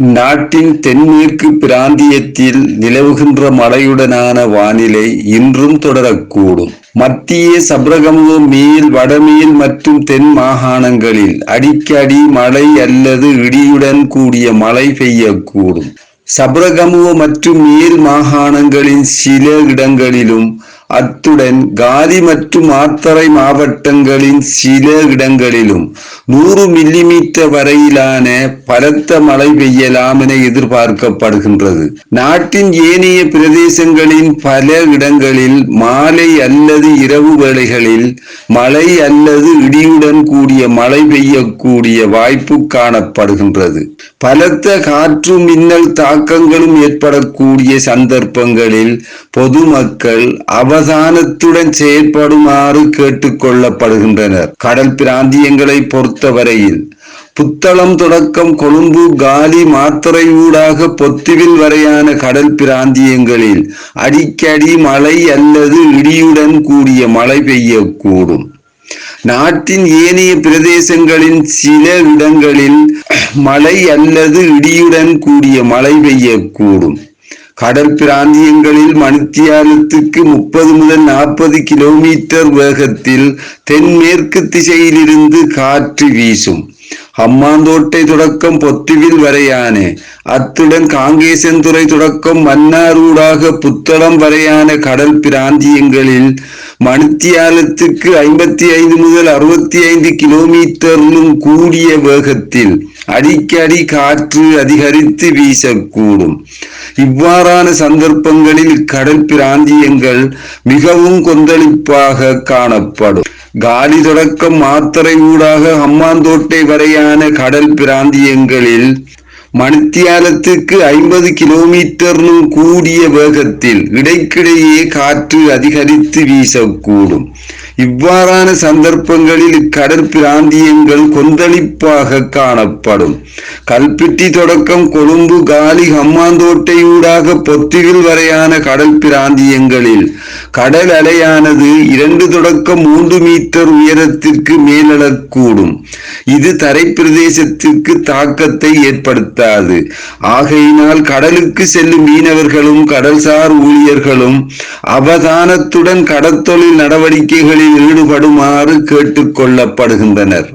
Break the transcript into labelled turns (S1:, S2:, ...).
S1: நாட்டின் தென்மேற்கு பிராந்தியத்தில் நிலவுகின்ற மழையுடனான வானிலை இன்றும் தொடரக்கூடும். மத்திய சபரகமு மேல் வடமேல் மற்றும் தென் மாகாணங்களில் அடிக்கடி மழை அல்லது இடியுடன் கூடிய மழை பெய்யக்கூடும். சப்ரகமுவ மற்றும் மேல் மாகாணங்களின் சில இடங்களிலும் அத்துடன் காலி மற்றும் மாத்தறை மாவட்டங்களின் சில இடங்களிலும் நூறு மில்லிமீட்டர் வரையிலான பலத்த மழை பெய்யலாம் என எதிர்பார்க்கப்படுகின்றது. நாட்டின் ஏனைய பிரதேசங்களின் பல இடங்களில் மாலை அல்லது இரவு வேளைகளில் மழை அல்லது இடியுடன் கூடிய மழை பெய்யக்கூடிய வாய்ப்பு காணப்படுகின்றது. பலத்த காற்று மின்னல் தாக்கங்களும் ஏற்படக்கூடிய சந்தர்ப்பங்களில் பொதுமக்கள் அவர் அவதானத்துடன் செயற்படுமாறு கேட்டுக்கொள்ளப்படுகின்றனர். கடல் பிராந்தியங்களை பொறுத்தவரையில் புத்தளம் தொடக்கம் கொழும்பு காலி மாத்தறை ஊடாக பொத்துவில் வரையான கடல் பிராந்தியங்களில் அடிக்கடி மழை அல்லது இடியுடன் கூடிய மழை பெய்யக்கூடும். நாட்டின் ஏனைய பிரதேசங்களின் சில இடங்களில் மழை அல்லது இடியுடன் கூடிய மழை பெய்யக்கூடும். கடல் பிராந்தியங்களில் மணித்தியாலத்துக்கு முப்பது முதல் நாற்பது கிலோமீட்டர் வேகத்தில் தென்மேற்கு திசையிலிருந்து காற்று வீசும். அம்மாந்தோட்டை தொடக்கம் பொத்துவில் வரையான. அத்துடன் காங்கேசன்துறை தொடக்கம் மன்னாரூடாக புத்தளம் வரையான கடல் பிராந்தியங்களில் மணித்தியாலத்துக்கு ஐம்பத்தி ஐந்து முதல் அறுபத்தி ஐந்து கிலோமீட்டரிலும் கூடிய வேகத்தில் அடிக்கடி காற்று அதிகரித்து வீசக்கூடும். இவ்வாறான சந்தர்ப்பங்களில் கடல் பிராந்தியங்கள் மிகவும் கொந்தளிப்பாக காணப்படும். காலி தொடக்கம் மாத்தறை ஊடாக ஹம்மாந்தோட்டை வரையான கடல் பிராந்தியங்களில் மணித்தியாலத்துக்கு ஐம்பது கிலோமீட்டர்னு கூடிய வேகத்தில் இடைக்கிடையே காற்று அதிகரித்து வீசக்கூடும். இவ்வாறான சந்தர்ப்பங்களில் இக்கடற்பிராந்தியங்கள் கொந்தளிப்பாக காணப்படும். கல்பிட்டி தொடக்கம் கொழும்பு காலி ஹம்மாந்தோட்டையூடாக பொத்துவில் வரையான கடல் பிராந்தியங்களில் கடல் அலையானது இரண்டு தொடக்கம் மூன்று மீட்டர் உயரத்திற்கு மேலெழக்கூடும். இது தரை பிரதேசத்திற்கு தாக்கத்தை ஏற்படுத்தாது ஆகையினால் கடலுக்கு செல்லும் மீனவர்களும் கடல்சார் ஊழியர்களும் அவதானத்துடன் கடற்தொழில் நடவடிக்கைகளில் ஈடுபடுமாறு கேட்டுக்கொள்ளப்படுகின்றனர்